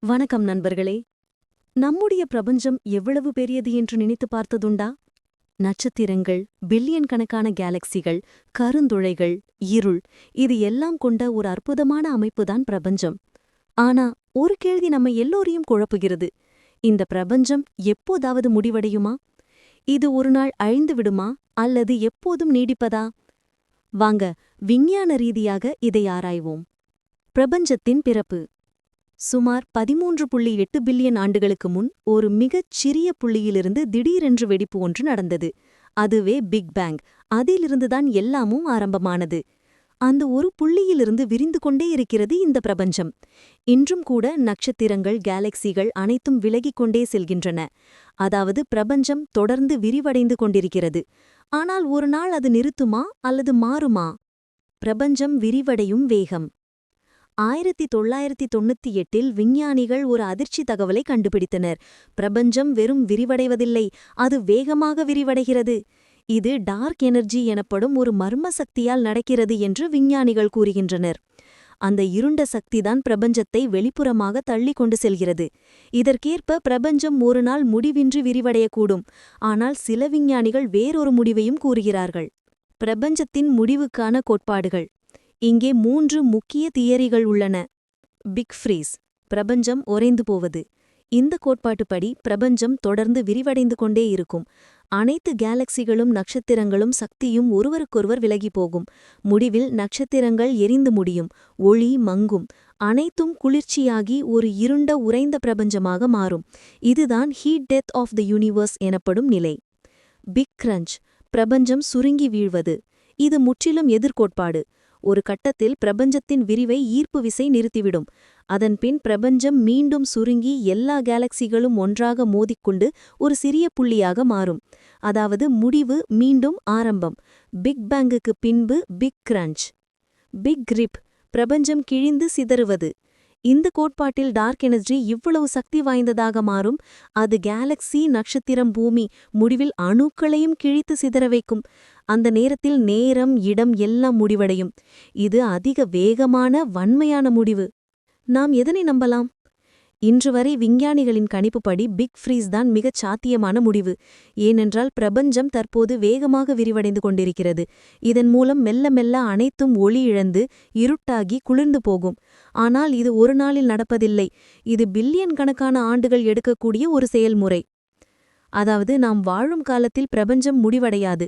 வணக்கம் நண்பர்களே. நம்முடைய பிரபஞ்சம் எவ்வளவு பெரியது என்று நினைத்து பார்த்ததுண்டா? நட்சத்திரங்கள் பில்லியன் கணக்கான கேலக்சிகள் கருந்துளைகள் இருள் இது எல்லாம் கொண்ட ஒரு அற்புதமான அமைப்புதான் பிரபஞ்சம். ஆனா ஒரு கேள்வி நம்ம எல்லோரையும் குழப்புகிறது. இந்த பிரபஞ்சம் எப்போதாவது முடிவடையுமா? இது ஒரு நாள் அழிந்து விடுமா? அல்லது எப்போதும் நீடிப்பதா? வாங்க விஞ்ஞான ரீதியாக இதை ஆராய்வோம். பிரபஞ்சத்தின் பிறப்பு. சுமார் பதிமூன்று புள்ளி எட்டு பில்லியன் ஆண்டுகளுக்கு முன் ஒரு மிகச் சிறிய புள்ளியிலிருந்து திடீரென்று வெடிப்பு ஒன்று நடந்தது. அதுவே பிக் பேங். அதிலிருந்துதான் எல்லாமும் ஆரம்பமானது. அந்த ஒரு புள்ளியிலிருந்து விரிந்து கொண்டே இருக்கிறது இந்த பிரபஞ்சம். இன்றும் கூட நட்சத்திரங்கள் கேலக்சிகள் அனைத்தும் விலகிக் கொண்டே செல்கின்றன. அதாவது பிரபஞ்சம் தொடர்ந்து விரிவடைந்து கொண்டிருக்கிறது. ஆனால் ஒரு நாள் அது நிறுத்துமா அல்லது மாறுமா? பிரபஞ்சம் விரிவடையும் வேகம். ஆயிரத்தி தொள்ளாயிரத்தி தொண்ணூத்தி எட்டில் விஞ்ஞானிகள் ஒரு அதிர்ச்சி தகவலை கண்டுபிடித்தனர். பிரபஞ்சம் வெறும் விரிவடைவதில்லை அது வேகமாக விரிவடைகிறது. இது டார்க் எனர்ஜி எனப்படும் ஒரு மர்ம சக்தியால் நடக்கிறது என்று விஞ்ஞானிகள் கூறுகின்றனர். அந்த இருண்ட சக்திதான் பிரபஞ்சத்தை வெளிப்புறமாக தள்ளி கொண்டு செல்கிறது. இதற்கேற்ப பிரபஞ்சம் ஒரு நாள் முடிவின்றி விரிவடையக்கூடும். ஆனால் சில விஞ்ஞானிகள் வேறொரு முடிவையும் கூறுகிறார்கள். பிரபஞ்சத்தின் முடிவுக்கான கோட்பாடுகள். இங்கே மூன்று முக்கிய தியரிகள் உள்ளன. பிக் ஃப்ரீஸ் பிரபஞ்சம் உறைந்து போவது. இந்த கோட்பாட்டுப்படி பிரபஞ்சம் தொடர்ந்து விரிவடைந்து கொண்டே இருக்கும். அனைத்து கேலக்சிகளும் நட்சத்திரங்களும் சக்தியும் ஒருவருக்கொருவர் விலகி போகும். முடிவில் நட்சத்திரங்கள் எரிந்து முடியும். ஒளி மங்கும். அனைத்தும் குளிர்ச்சியாகி ஒரு இருண்ட உறைந்த பிரபஞ்சமாக மாறும். இதுதான் heat death of the universe எனப்படும் நிலை. பிக் கிரஞ்ச் பிரபஞ்சம் சுருங்கி வீழ்வது. இது முற்றிலும் எதிர்கோட்பாடு. ஒரு கட்டத்தில் பிரபஞ்சத்தின் விரிவை ஈர்ப்பு விசை நிறுத்திவிடும். அதன்பின் பிரபஞ்சம் மீண்டும் சுருங்கி எல்லா கேலக்சிகளும் ஒன்றாக மோதிக்கொண்டு ஒரு சிறிய புள்ளியாக மாறும். அதாவது முடிவு மீண்டும் ஆரம்பம். பிக் பேங்குக்கு பின்பு பிக் கிரன்ச். Big grip. பிரபஞ்சம் கிழிந்து சிதறுவது. இந்த கோட்பாட்டில் டார்க் எனர்ஜி இவ்வளவு சக்தி வாய்ந்ததாக மாறும். அது கேலக்ஸி நட்சத்திரம் பூமி முடிவில் அணுக்களையும் கிழித்து சிதற வைக்கும். அந்த நேரத்தில் நேரம் இடம் எல்லாம் முடிவடையும். இது அதிக வேகமான வன்மையான முடிவு. நாம் எதனை நம்பலாம்? இன்று வரை விஞ்ஞானிகளின் கணிப்புப்படி பிக் ஃப்ரீஸ் தான் மிகச் சாத்தியமான முடிவு. ஏனென்றால் பிரபஞ்சம் தற்போது வேகமாக விரிவடைந்து கொண்டிருக்கிறது. இதன் மூலம் மெல்ல மெல்ல அனைத்தும் ஒளி இழந்து இருட்டாகி குளிர்ந்து போகும். ஆனால் இது ஒரு நாளில் நடப்பதில்லை. இது பில்லியன் கணக்கான ஆண்டுகள் எடுக்கக்கூடிய ஒரு செயல்முறை. அதாவது நாம் வாழும் காலத்தில் பிரபஞ்சம் முடிவடையாது.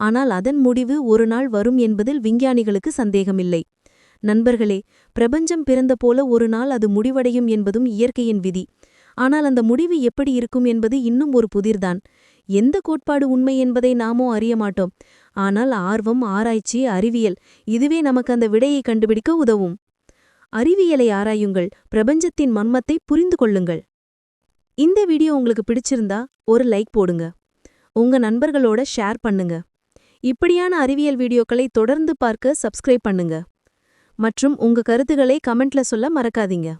ஆனால் அதன் முடிவு ஒரு நாள் வரும் என்பதில் விஞ்ஞானிகளுக்கு சந்தேகமில்லை. நண்பர்களே பிரபஞ்சம் பிறந்த போல ஒரு நாள் அது முடிவடையும் என்பதும் இயற்கையின் விதி. ஆனால் அந்த முடிவு எப்படி இருக்கும் என்பது இன்னும் ஒரு புதிர்தான். எந்த கோட்பாடு உண்மை என்பதை நாமோ அறிய மாட்டோம். ஆனால் ஆர்வம் ஆராய்ச்சி அறிவியல் இதுவே நமக்கு அந்த விடையை கண்டுபிடிக்க உதவும். அறிவியலை ஆராயுங்கள் பிரபஞ்சத்தின் மர்மத்தை புரிந்து கொள்ளுங்கள். இந்த வீடியோ உங்களுக்கு பிடிச்சிருந்தா ஒரு லைக் போடுங்க. உங்க நண்பர்களோட ஷேர் பண்ணுங்க. இப்படியான அறிவியல் வீடியோக்களை தொடர்ந்து பார்க்க சப்ஸ்கிரைப் பண்ணுங்க. மற்றும் உங்க கருத்துக்களை கமெண்ட்ல சொல்ல மறக்காதீங்க.